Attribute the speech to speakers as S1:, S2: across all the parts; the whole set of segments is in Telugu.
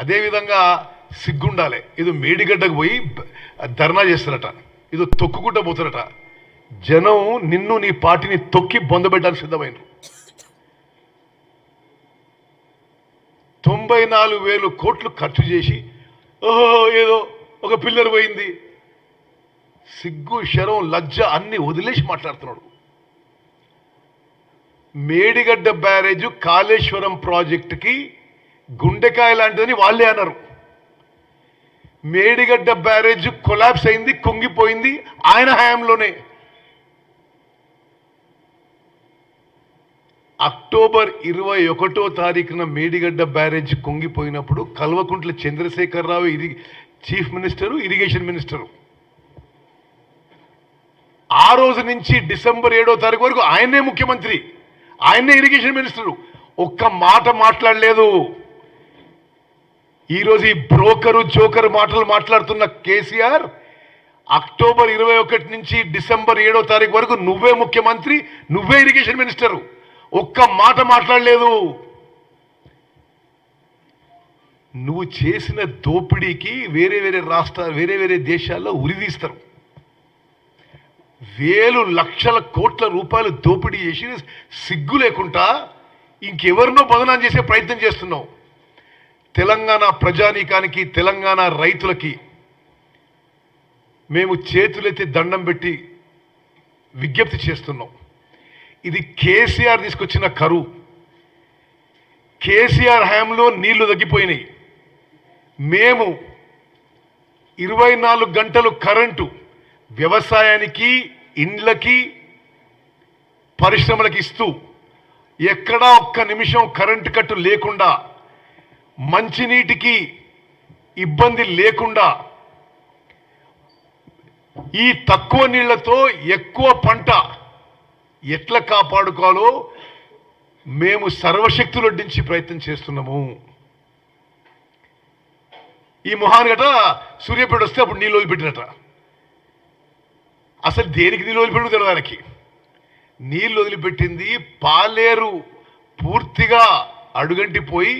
S1: అదేవిధంగా సిగ్గుండాలి. ఇది మేడిగడ్డకు పోయి ధర్నా చేస్తారట. ఇది తొక్కుకుంటూ పోతారట జనం నిన్ను నీ పార్టీని తొక్కి బొందబెట్టడానికి సిద్ధమైనరు తొంభై నాలుగు వేలు కోట్లు ఖర్చు చేసి ఓహో ఏదో ఒక పిల్లర్ పోయింది. సిగ్గు శరం లజ్జ అన్ని వదిలేసి మాట్లాడుతున్నాడు. మేడిగడ్డ బ్యారేజ్ కాళేశ్వరం ప్రాజెక్టుకి గుండెకాయ లాంటిదని వాళ్ళే అన్నారు. మేడిగడ్డ బ్యారేజ్ కొలాప్స్ అయింది కుంగిపోయింది ఆయన హయాంలోనే. అక్టోబర్ ఇరవై ఒకటో తారీఖున మేడిగడ్డ బ్యారేజ్ కుంగిపోయినప్పుడు Kalvakuntla Chandrashekar Rao ఇరి chief minister irrigation minister. ఆ రోజు నుంచి డిసెంబర్ ఏడో తారీఖు వరకు ఆయనే ముఖ్యమంత్రి ఆయనే ఇరిగేషన్ మినిస్టరు. ఒక్క మాట మాట్లాడలేదు. ఈరోజు ఈ బ్రోకరు జోకరు మాటలు మాట్లాడుతున్న కేసీఆర్ అక్టోబర్ ఇరవై ఒకటి నుంచి డిసెంబర్ ఏడో తారీఖు వరకు నువ్వే ముఖ్యమంత్రి నువ్వే ఇరిగేషన్ మినిస్టరు. ఒక్క మాట మాట్లాడలేదు. నువ్వు చేసిన దోపిడీకి వేరే వేరే రాష్ట్ర వేరే వేరే దేశాల్లో ఉరిదీస్తారు వేలు లక్షల కోట్ల రూపాయలు దోపిడీ చేసి సిగ్గు లేకుండా ఇంకెవరినో బదనాలు చేసే ప్రయత్నం చేస్తున్నావు. తెలంగాణ ప్రజానీకానికి తెలంగాణ రైతులకి మేము చేతులెత్తి దండం పెట్టి విజ్ఞప్తి చేస్తున్నాం. ఇది కేసీఆర్ తీసుకొచ్చిన కరువు. కేసీఆర్ హయాంలో నీళ్ళు తగ్గిపోయినాయి. మేము ఇరవై నాలుగు గంటలు కరెంటు వ్యవసాయానికి ఇండ్లకి పరిశ్రమలకు ఇస్తూ ఎక్కడా ఒక్క నిమిషం కరెంటు కట్టు లేకుండా మంచినీటికి ఇబ్బంది లేకుండా ఈ తక్కువ నీళ్ళతో ఎక్కువ పంట ఎట్లా కాపాడుకోవాలో మేము సర్వశక్తులు అడ్డించి ప్రయత్నం చేస్తున్నాము. ఈ మొహాన్ గట సూర్యపేట వస్తే అప్పుడు నీళ్ళు వదిలిపెట్టినట. అసలు దేనికి నీళ్ళు వదిలిపెట్టు తెలియదు నీళ్ళు వదిలిపెట్టింది పాలేరు పూర్తిగా అడుగంటిపోయి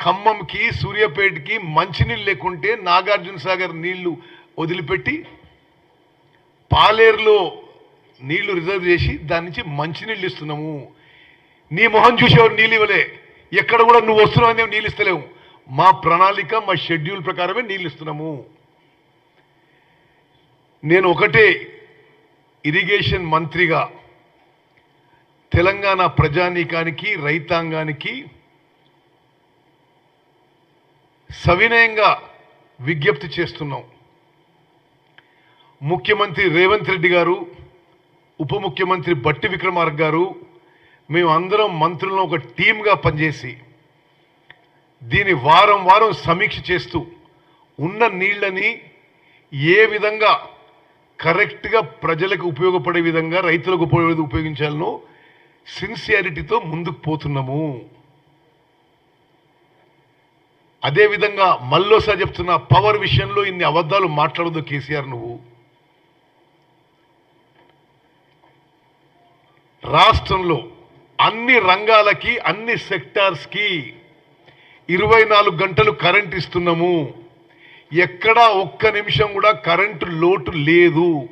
S1: ఖమ్మంకి సూర్యాపేటకి మంచినీళ్ళు లేకుంటే నాగార్జున సాగర్ నీళ్ళు వదిలిపెట్టి పాలేరులో నీళ్ళు రిజర్వ్ చేసి దాని నుంచి మంచినీళ్ళు ఇస్తున్నాము. నీ మొహం చూసేవారు నీళ్ళు ఇవ్వలే? ఎక్కడ కూడా నువ్వు వస్తున్నావు అని నీళ్ళు ఇస్తలేము మా ప్రణాళిక మా షెడ్యూల్ ప్రకారమే నీళ్ళు ఇస్తున్నాము. నేను ఒకటే ఇరిగేషన్ మంత్రిగా తెలంగాణ ప్రజానీకానికి రైతాంగానికి సవినయంగా విజ్ఞప్తి చేస్తున్నాం. ముఖ్యమంత్రి రేవంత్ రెడ్డి గారు ఉప ముఖ్యమంత్రి బట్టి విక్రమార్క గారు మేము అందరం మంత్రులను ఒక టీమ్గా పనిచేసి దీని వారం వారం సమీక్ష చేస్తూ ఉన్న నీళ్ళని ఏ విధంగా కరెక్ట్గా ప్రజలకు ఉపయోగపడే విధంగా రైతులకు ఉపయోగ ఉపయోగించాలనో సిన్సియారిటీతో ముందుకు పోతున్నాము. అదేవిధంగా మళ్ళోసారి చెప్తున్న పవర్ విషయంలో ఇన్ని అబద్ధాలు మాట్లాడదు కేసీఆర్ నువ్వు. రాష్ట్రంలో అన్ని రంగాలకి అన్ని సెక్టార్స్కి ఇరవై నాలుగు గంటలు కరెంట్ ఇస్తున్నాము. ఎక్కడా ఒక్క నిమిషం కూడా కరెంటు లోటు లేదు.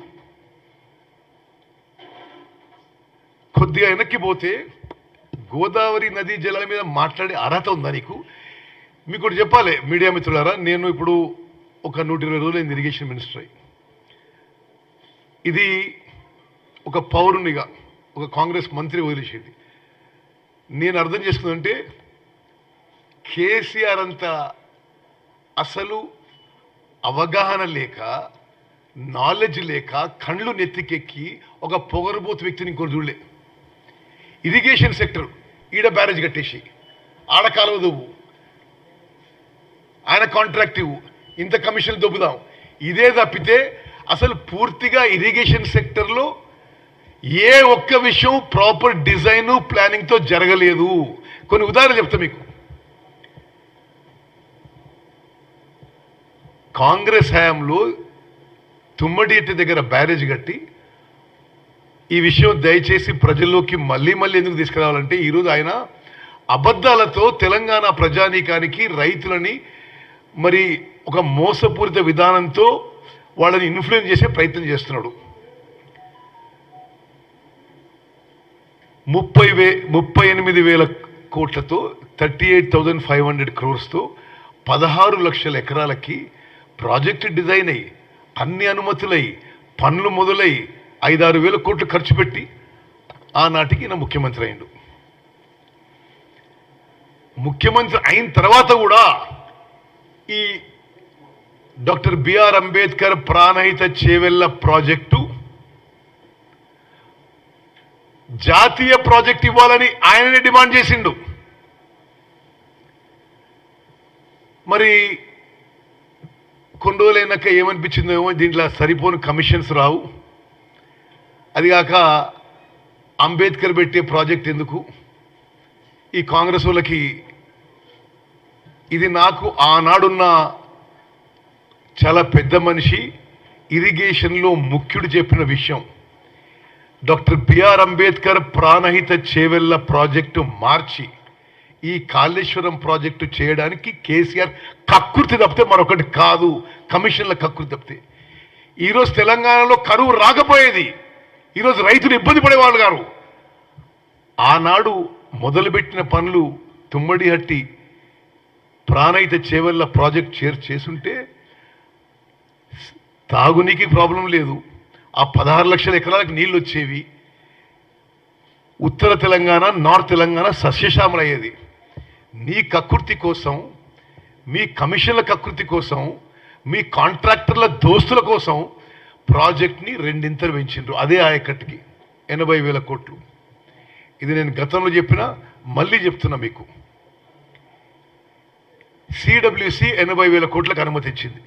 S1: కొద్దిగా వెనక్కి పోతే గోదావరి నదీ జలాల మీద మాట్లాడే అర్హత ఉందా నీకు? మీకు కూడా చెప్పాలి మీడియా మిత్రులారా నేను ఇప్పుడు ఒక నూట ఇరవై రోజులు అయింది ఇరిగేషన్ మినిస్టర్ ఇది ఒక పౌరునిగా ఒక కాంగ్రెస్ మంత్రి వదిలేసేది. నేను అర్థం చేసుకుందంటే కేసీఆర్ అంత అసలు అవగాహన లేక నాలెడ్జ్ లేక కండ్లు నెత్తికెక్కి ఒక పొగరుబోతు వ్యక్తిని ఇంకోటి చూడలే. ఇరిగేషన్ సెక్టర్ ఈడ బ్యారేజ్ కట్టేసి ఆడ కాలువ దువ్వు. ఆయన కాంట్రాక్ట్ ఇవ్వు. ఇంత కమిషన్ దొబ్బుదాం. ఇదే తప్పితే అసలు పూర్తిగా ఇరిగేషన్ సెక్టర్లో ఏ ఒక్క విషయం ప్రాపర్ డిజైన్ ప్లానింగ్తో జరగలేదు. కొన్ని ఉదాహరణలు చెప్తా మీకు. కాంగ్రెస్ హయాంలో తుమ్మడిటి దగ్గర బ్యారేజ్ కట్టి ఈ విషయం దయచేసి ప్రజల్లోకి మళ్ళీ మళ్ళీ ఎందుకు తీసుకురావాలంటే ఈరోజు ఆయన అబద్ధాలతో తెలంగాణ ప్రజానీకానికి రైతులని మరి ఒక మోసపూరిత విధానంతో వాళ్ళని ఇన్ఫ్లుయెన్స్ చేసే ప్రయత్నం చేస్తున్నాడు. ముప్పై వే ముప్పై ఎనిమిది వేల కోట్లతో thirty eight thousand five hundred క్రోర్స్తో పదహారు లక్షల ఎకరాలకి ప్రాజెక్ట్ డిజైన్ అయ్యి అన్ని అనుమతులై పనులు మొదలై ఐదారు వేల కోట్లు ఖర్చు పెట్టి ఆనాటికి నా ముఖ్యమంత్రి అయిండు ముఖ్యమంత్రి అయిన తర్వాత కూడా ఈ doctor BR Ambedkar Pranahita Chevella project జాతీయ ప్రాజెక్ట్ ఇవ్వాలని ఆయననే డిమాండ్ చేసిండు. మరి కొన్ని రోజులైనాక ఏమనిపించిందేమో దీంట్లో సరిపోని కమిషన్స్ రావు. అదిగాక అంబేద్కర్ పెట్టే ప్రాజెక్ట్ ఎందుకు? ఈ కాంగ్రెస్ వాళ్ళకి ఇది నాకు ఆనాడున్న చాలా పెద్ద మనిషి ఇరిగేషన్లో ముఖ్యుడు చెప్పిన విషయం. Doctor BR Ambedkar Pranahita Chevella project మార్చి ఈ కాళేశ్వరం ప్రాజెక్టు చేయడానికి కేసీఆర్ కక్కుర్తి తప్పితే మరొకటి కాదు కమిషన్ల కక్కుర్తి తప్పితే. ఈరోజు తెలంగాణలో కరువు రాకపోయేది. ఈరోజు రైతులు ఇబ్బంది పడేవాళ్ళు గారు. ఆనాడు మొదలుపెట్టిన పనులు తుమ్మడి ప్రాణయిత చేవల్ల ప్రాజెక్ట్ చేర్ చేసుంటే తాగునీకి ప్రాబ్లం లేదు. ఆ పదహారు లక్షల ఎకరాలకు నీళ్ళు వచ్చేవి. ఉత్తర తెలంగాణ నార్త్ తెలంగాణ సస్యశ్యామలయ్యేది. నీ కకృతి కోసం మీ కమిషన్ల కకృతి కోసం మీ కాంట్రాక్టర్ల దోస్తుల కోసం ప్రాజెక్ట్ని రెండింతలు పెంచిండ్రు. అదే ఆయకట్టుకి ఎనభై వేల కోట్లు. ఇది నేను గతంలో చెప్పినా మళ్ళీ చెప్తున్నా మీకు. సిడబ్ల్యూసి ఎనభై వేల కోట్లకు అనుమతి ఇచ్చింది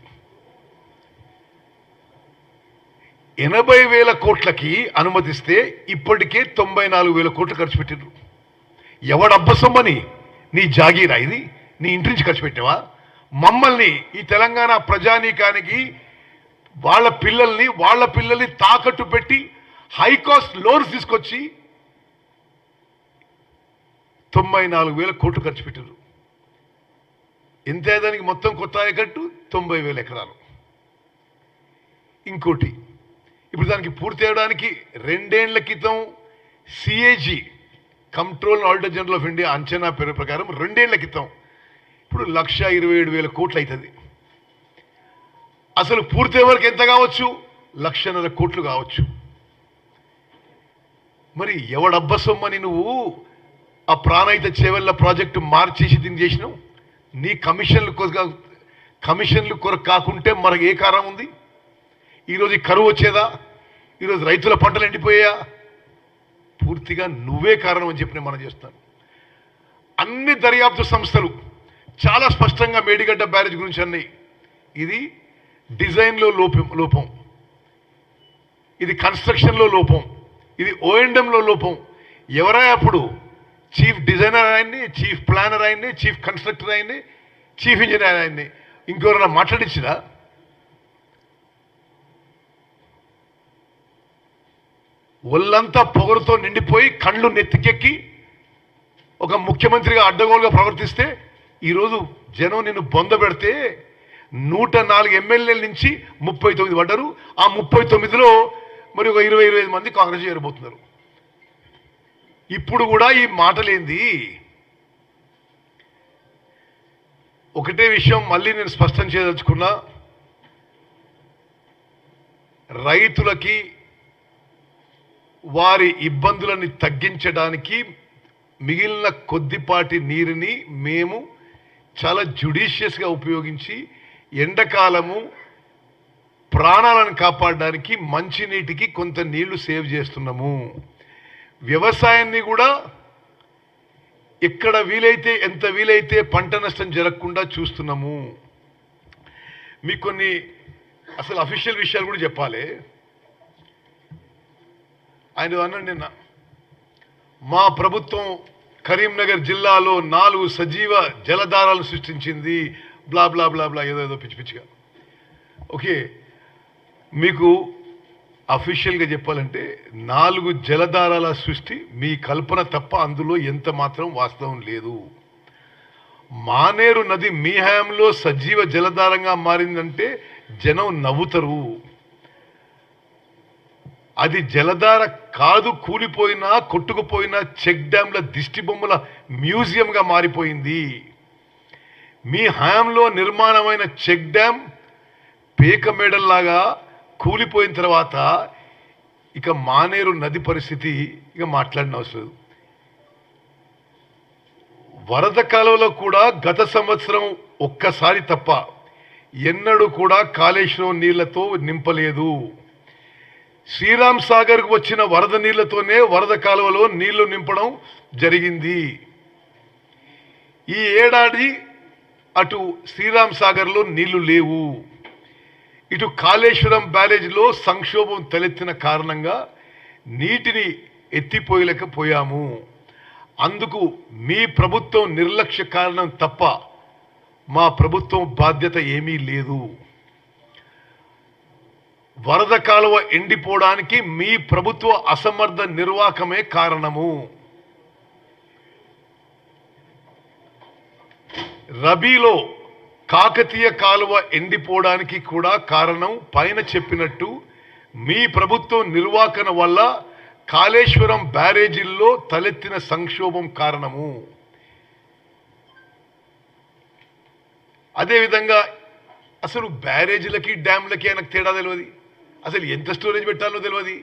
S1: ఎనభై వేల కోట్లకి అనుమతిస్తే ఇప్పటికే తొంభై నాలుగు వేల కోట్లు ఖర్చు పెట్టిండ్రు. ఎవడబ్బసమ్మని నీ జాగీరా ఇది? నీ ఇంటి నుంచి ఖర్చు పెట్టావా మమ్మల్ని ఈ తెలంగాణ ప్రజానీకానికి వాళ్ళ పిల్లల్ని వాళ్ళ పిల్లల్ని తాకట్టు పెట్టి హై కాస్ట్ లోన్స్ తీసుకొచ్చి తొంభై నాలుగు వేల కోట్లు ఖర్చు పెట్టారు ఇంతే దానికి మొత్తం కొత్త ఆయకట్టు తొంభై వేల ఎకరాలు. ఇంకోటి ఇప్పుడు దానికి పూర్తి చేయడానికి రెండేళ్ళ క్రితం CAG control auditor general of India అంచనా పేరు ప్రకారం రెండేళ్ళ క్రితం. ఇప్పుడు లక్ష ఇరవై ఏడు వేల కోట్లు అవుతుంది అసలు పూర్తి వరకు ఎంత కావచ్చు? లక్షన్నర కోట్లు కావచ్చు. మరి ఎవడబ్బసొమ్మని నువ్వు ఆ ప్రాణయిత చేవల్ల ప్రాజెక్టు మార్చేసి దీన్ని చేసినావు? నీ కమిషన్లు కొరకు కమిషన్లు కొరకు కాకుంటే మనకు ఏ కారణం ఉంది? ఈరోజు కరువు వచ్చేదా? ఈరోజు రైతుల పంటలు ఎండిపోయా పూర్తిగా నువ్వే కారణం అని చెప్పి నేను మనం చేస్తాను. అన్ని దర్యాప్తు సంస్థలు చాలా స్పష్టంగా మేడిగడ్డ బ్యారేజ్ గురించి అన్నాయి. ఇది డిజైన్లో లోపం లోపం. ఇది కన్స్ట్రక్షన్లో లోపం. ఇది ఓఎండంలో లోపం. ఎవరా అప్పుడు చీఫ్ డిజైనర్ అయింది చీఫ్ ప్లానర్ అయింది చీఫ్ కన్స్ట్రక్టర్ అయింది చీఫ్ ఇంజనీర్ అయింది ఇంకెవరైనా మాట్లాడించినా ఒళ్ళంతా పొగరుతో నిండిపోయి కళ్ళు నెత్తికెక్కి ఒక ముఖ్యమంత్రిగా అడ్డగోలుగా ప్రవర్తిస్తే ఈరోజు జనం నిన్ను బొంద పెడితే నూట నాలుగు ఎమ్మెల్యేల నుంచి ముప్పై తొమ్మిది పడ్డారు. ఆ ముప్పై తొమ్మిదిలో మరి ఒక ఇరవై ఇరవై ఐదు మంది కాంగ్రెస్ చేరబోతున్నారు ఇప్పుడు కూడా ఈ మాటలేంది? ఒకటే విషయం మళ్ళీ నేను స్పష్టం చేయదలుచుకున్నా. రైతులకి వారి ఇబ్బందులని తగ్గించడానికి మిగిలిన కొద్దిపాటి నీరుని మేము చాలా జుడిషియస్గా ఉపయోగించి ఎండాకాలము ప్రాణాలను కాపాడడానికి మంచినీటికి కొంత నీళ్ళు సేవ్ చేస్తున్నాము. వ్యవసాయాన్ని కూడా ఎక్కడ వీలైతే ఎంత వీలైతే పంట నష్టం జరగకుండా చూస్తున్నాము. మీకు కొన్ని అసలు అఫీషియల్ విషయాలు కూడా చెప్పాలి. ఆయన అన్నాడు నిన్న మా ప్రభుత్వం కరీంనగర్ జిల్లాలో నాలుగు సజీవ జలధారాలను సృష్టించింది బ్లా బ్లా బ్లా బ్లా ఏదో ఏదో పిచ్చి పిచ్చిగా. ఓకే మీకు అఫీషియల్గా చెప్పాలంటే నాలుగు జలధారాల సృష్టి మీ కల్పన తప్ప అందులో ఎంత మాత్రం వాస్తవం లేదు. మానేరు నది మీ హయాంలో సజీవ జలధారంగా మారిందంటే జనం నవ్వుతారు. అది జలధార కాదు కూలిపోయినా కొట్టుకుపోయినా చెక్ డ్యాంల దిష్టి బొమ్మల మ్యూజియంగా మారిపోయింది. మీ హయాంలో నిర్మాణమైన చెక్ డ్యామ్ పేక మేడల్లాగా కూలిపోయిన తర్వాత ఇక మానేరు నది పరిస్థితి ఇక మాట్లాడిన అవసరం లేదు. వరద కాలంలో కూడా గత సంవత్సరం ఒక్కసారి తప్ప ఎన్నడూ కూడా కాళేశ్వరం నీళ్ళతో నింపలేదు. శ్రీరామ్ సాగర్కు వచ్చిన వరద నీళ్ళతోనే వరద కాలువలో నీళ్ళు నింపడం జరిగింది. ఈ ఏడాది అటు శ్రీరామ్ సాగర్లో నీళ్ళు లేవు. ఇటు కాళేశ్వరం బ్యారేజ్లో సంక్షోభం తలెత్తిన కారణంగా నీటిని ఎత్తిపోయలేకపోయాము. అందుకు మీ ప్రభుత్వం నిర్లక్ష్య కారణం తప్ప మా ప్రభుత్వం బాధ్యత ఏమీ లేదు. వరద కాలువ ఎండిపోవడానికి మీ ప్రభుత్వ అసమర్థ నిర్వాహకమే కారణము. రబీలో కాకతీయ కాలువ ఎండిపోవడానికి కూడా కారణం పైన చెప్పినట్టు మీ ప్రభుత్వం నిర్వాహకన వల్ల కాళేశ్వరం బ్యారేజీల్లో తలెత్తిన సంక్షోభం కారణము. అదేవిధంగా అసలు బ్యారేజీలకి డ్యామ్లకి ఆయనకు తేడా తెలియదు అసలు ఎంత స్టోరేజ్ పెట్టాలో తెలియదు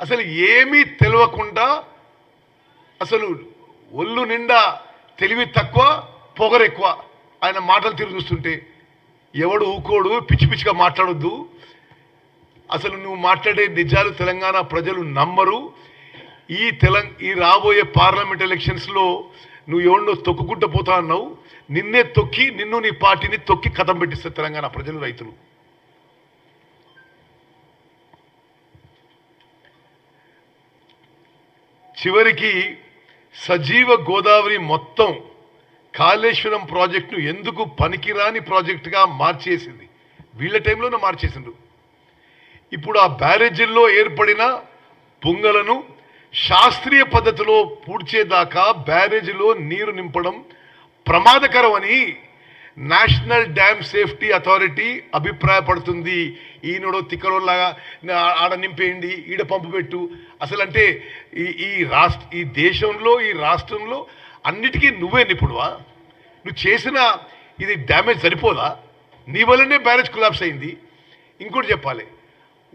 S1: అసలు ఏమీ తెలియకుండా అసలు ఒళ్ళు నిండా తెలివి తక్కువ పొగరెక్కువ. ఆయన మాటలు తిరిగి చూస్తుంటే ఎవడు ఊకోడు పిచ్చి పిచ్చిగా మాట్లాడొద్దు. అసలు నువ్వు మాట్లాడే నిజాలు తెలంగాణ ప్రజలు నమ్మరు. ఈ తెలంగ ఈ రాబోయే పార్లమెంట్ ఎలక్షన్స్లో నువ్వు ఎవరినో తొక్కుకుంటూ పోతా అన్నావు. నిన్నే తొక్కి నిన్ను నీ పార్టీని తొక్కి కథం పెట్టిస్తారు తెలంగాణ ప్రజలు రైతులు. చివరికి సజీవ గోదావరి మొత్తం కాళేశ్వరం ప్రాజెక్టును ఎందుకు పనికిరాని ప్రాజెక్టుగా మార్చేసింది? వీళ్ళ టైంలోనే మార్చేసిండు ఇప్పుడు ఆ బ్యారేజీల్లో ఏర్పడిన పొంగలను శాస్త్రీయ పద్ధతిలో పూడ్చేదాకా బ్యారేజీలో నీరు నింపడం ప్రమాదకరమని నేషనల్ డ్యామ్ సేఫ్టీ అథారిటీ అభిప్రాయపడుతుంది. ఈయనడో తిక్కరోలాగా ఆడ నింపేయండి ఈడ పంపు పెట్టు. అసలు అంటే ఈ ఈ రాష్ట్ర ఈ దేశంలో ఈ రాష్ట్రంలో అన్నిటికీ నువ్వే నిపుడువా నువ్వు చేసిన ఇది డ్యామేజ్ సరిపోదా? నీ వల్లనే బ్యారేజ్ కొలాప్స్ అయింది. ఇంకోటి చెప్పాలి.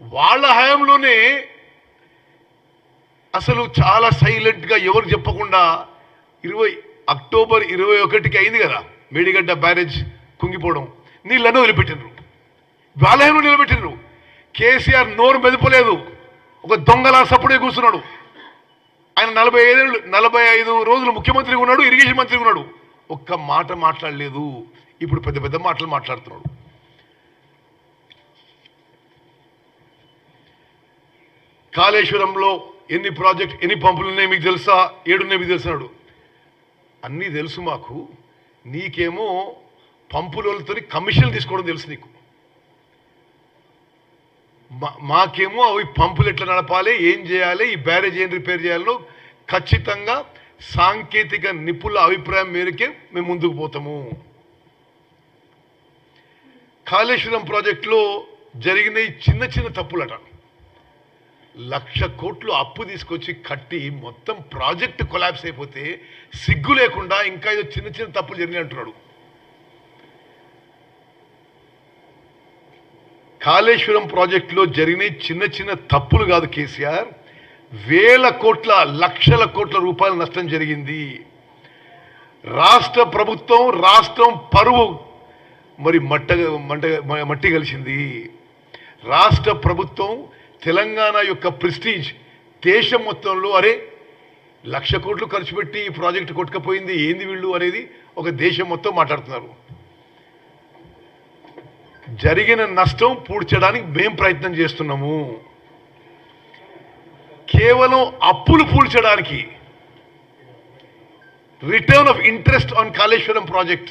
S1: వాళ్ళ హయాంలోనే అసలు చాలా సైలెంట్గా ఎవరు చెప్పకుండా ఇరవై అక్టోబర్ ఇరవై ఒకటికి అయింది కదా మేడిగడ్డ బ్యారేజ్ కుంగిపోవడం. నీళ్ళను వదిలిపెట్టినరు వాళ్ళను నిలబెట్టినరు కేసీఆర్ నోరు మెదపలేదు. ఒక దొంగలా సప్పుడే కూర్చున్నాడు. ఆయన నలభై ఐదు నలభై ఐదు రోజులు ముఖ్యమంత్రిగా ఉన్నాడు ఇరిగేషన్ మంత్రిగా ఉన్నాడు. ఒక్క మాట మాట్లాడలేదు. ఇప్పుడు పెద్ద పెద్ద మాటలు మాట్లాడుతున్నాడు. కాళేశ్వరంలో ఎన్ని ప్రాజెక్ట్ ఎన్ని పంపులు ఉన్నాయి మీకు తెలుసా? ఏడున్నాయి మీకు తెలుసాడు అన్నీ తెలుసు మాకు. నీకేమో పంపులతో కమిషన్లు తీసుకోవడం తెలుసు నీకు. మాకేమో అవి పంపులు ఎట్లా నడపాలి ఏం చేయాలి ఈ బ్యారేజ్ ఏం రిపేర్ చేయాలో ఖచ్చితంగా సాంకేతిక నిపుణుల అభిప్రాయం మేరకే మేము ముందుకు పోతాము. కాళేశ్వరం ప్రాజెక్టులో జరిగిన చిన్న చిన్న తప్పులట. లక్ష కోట్లు అప్పు తీసుకొచ్చి కట్టి మొత్తం ప్రాజెక్ట్ కొలాబ్స్ అయిపోతే సిగ్గు లేకుండా ఇంకా ఏదో చిన్న చిన్న తప్పులు జరిగినాయి అంటున్నాడు. కాళేశ్వరం ప్రాజెక్టులో జరిగిన చిన్న చిన్న తప్పులు కాదు కేసీఆర్. వేల కోట్ల లక్షల కోట్ల రూపాయల నష్టం జరిగింది. రాష్ట్ర ప్రభుత్వం రాష్ట్రం పరువు మరి మట్ట మంట మట్టి కలిసింది. రాష్ట్ర ప్రభుత్వం తెలంగాణ యొక్క ప్రెస్టీజ్ దేశం మొత్తంలో అరే లక్ష కోట్లు ఖర్చు పెట్టి ఈ ప్రాజెక్టు కొట్టుకపోయింది. ఏంది వీళ్ళు అనేది ఒక దేశం మొత్తం మాట్లాడుతున్నారు. జరిగిన నష్టం పూడ్చడానికి మేం ప్రయత్నం చేస్తున్నాము. కేవలం అప్పులు పూడ్చడానికి. Return of interest on Kaleshwaram project.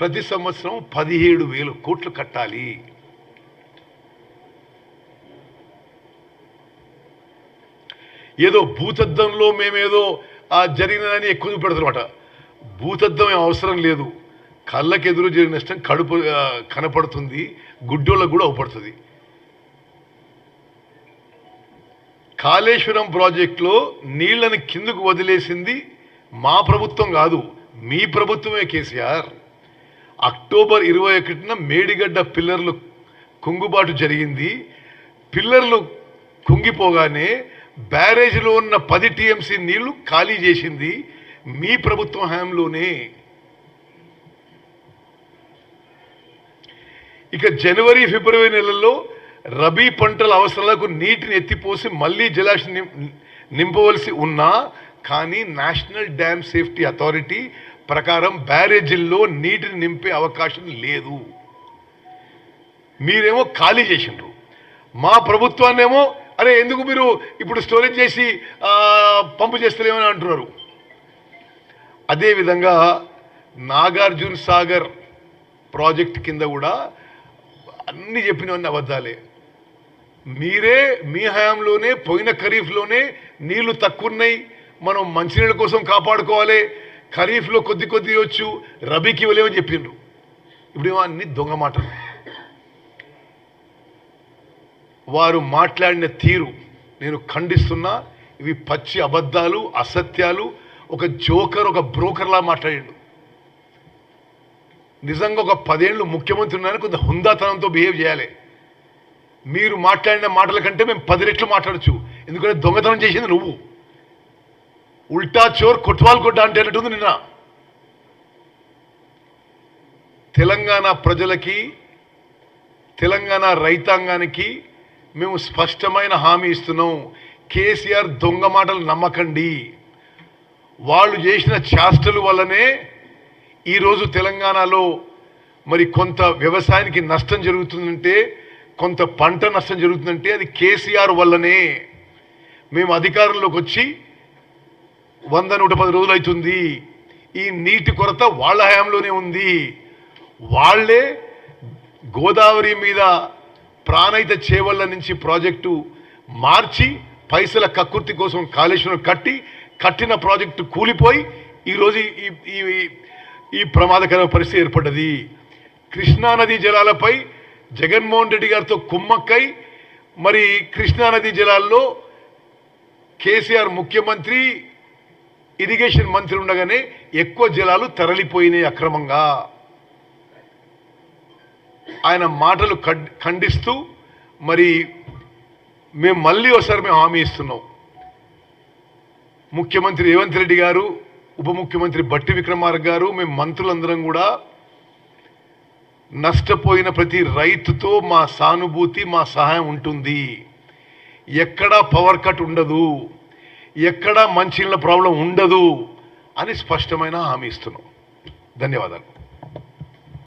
S1: ప్రతి సంవత్సరం పదిహేడు వేలు కోట్లు కట్టాలి. ఏదో భూతద్దంలో మేమేదో ఆ జరిగినదని ఎక్కువ చూపెడతారన్నమాట భూతద్దం ఏం అవసరం లేదు. కళ్ళకి ఎదురు జరిగిన నష్టం కడుపు కనపడుతుంది గుడ్డోళ్ళకు కూడా అవపడుతుంది. కాళేశ్వరం ప్రాజెక్టులో నీళ్ళను కిందకు వదిలేసింది మా ప్రభుత్వం కాదు మీ ప్రభుత్వమే కేసీఆర్. అక్టోబర్ ఇరవై ఒకటిన మేడిగడ్డ పిల్లర్లు కుంగుబాటు జరిగింది. పిల్లర్లు కుంగిపోగానే బ్యారేజ్లో ఉన్న పది టీఎంసీ నీళ్ళు ఖాళీ చేసింది మీ ప్రభుత్వం హయాంలోనే. ఇక జనవరి ఫిబ్రవరి నెలల్లో రబీ పంటల అవసరాలకు నీటిని ఎత్తిపోసి మళ్ళీ జలాశయం నిం- నింపవలసి ఉన్నా కానీ నేషనల్ డ్యామ్ సేఫ్టీ అథారిటీ ప్రకారం బ్యారేజీల్లో నీటిని నింపే అవకాశం లేదు. మీరేమో ఖాళీ చేసిండ్రు. మా ప్రభుత్వాన్నేమో అరే ఎందుకు మీరు ఇప్పుడు స్టోరేజ్ చేసి పంపు చేస్తలేమని అంటున్నారు? అదేవిధంగా నాగార్జున సాగర్ ప్రాజెక్ట్ కింద కూడా అన్ని చెప్పినవన్నీ అబద్ధాలే. మీరే మీ హయాంలోనే పోయిన ఖరీఫ్లోనే నీళ్ళు తక్కువన్నాయి. మనం మంచినీళ్ళ కోసం కాపాడుకోవాలి. ఖరీఫ్లో కొద్ది కొద్ది వచ్చు రబీకి ఇవ్వలేమని చెప్పిండ్రు. ఇప్పుడేమో అన్ని దొంగ మాటలు. వారు మాట్లాడిన తీరు నేను ఖండిస్తున్నా ఇవి పచ్చి అబద్ధాలు అసత్యాలు. ఒక జోకర్ ఒక బ్రోకర్లా మాట్లాడిండు. నిజంగా ఒక పదేళ్ళు ముఖ్యమంత్రి ఉన్నారని కొంత హుందాతనంతో బిహేవ్ చేయాలి. మీరు మాట్లాడిన మాటల కంటే మేము పది రెట్లు మాట్లాడచ్చు. ఎందుకంటే దొంగతనం చేసింది నువ్వు. ఉల్టా చోర్ కొట్వాల్ కొట్ట అంటే అన్నట్టుంది నిన్న? తెలంగాణ ప్రజలకి తెలంగాణ రైతాంగానికి మేము స్పష్టమైన హామీ ఇస్తున్నాం. కేసీఆర్ దొంగ మాటలు నమ్మకండి. వాళ్ళు చేసిన చేష్టలు వల్లనే ఈరోజు తెలంగాణలో మరి కొంత వ్యవసాయానికి నష్టం జరుగుతుందంటే కొంత పంట నష్టం జరుగుతుందంటే అది కేసీఆర్ వల్లనే. మేము అధికారంలోకి వచ్చి వంద నూట పది రోజులు అవుతుంది ఈ నీటి కొరత వాళ్ళ హయాంలోనే ఉంది. వాళ్ళే గోదావరి మీద ప్రాణహిత చేవళ్ళ నుంచి ప్రాజెక్టు మార్చి పైసల కక్కుర్తి కోసం కాళేశ్వరం కట్టి కట్టిన ప్రాజెక్టు కూలిపోయి ఈరోజు ఈ ఈ ప్రమాదకర పరిస్థితి ఏర్పడ్డది. కృష్ణానదీ జలాలపై జగన్మోహన్ రెడ్డి గారితో కుమ్మక్కై మరి కృష్ణానదీ జలాల్లో కేసీఆర్ ముఖ్యమంత్రి ఇరిగేషన్ మంత్రి ఉండగానే ఎక్కువ జలాలు తరలిపోయినాయి అక్రమంగా. ఆయన మాటలు ఖండిస్తూ మరి మేము మళ్ళీ ఒకసారి మేము హామీ ఇస్తున్నాం. ముఖ్యమంత్రి రేవంత్ రెడ్డి గారు ఉప ముఖ్యమంత్రి బట్టి విక్రమార్క గారు మేము మంత్రులందరం కూడా నష్టపోయిన ప్రతి రైతుతో మా సానుభూతి మా సహాయం ఉంటుంది. ఎక్కడా పవర్ కట్ ఉండదు. ఎక్కడా మంచినీళ్ళ ప్రాబ్లం ఉండదు అని స్పష్టమైన హామీ ఇస్తున్నాం. ధన్యవాదాలు.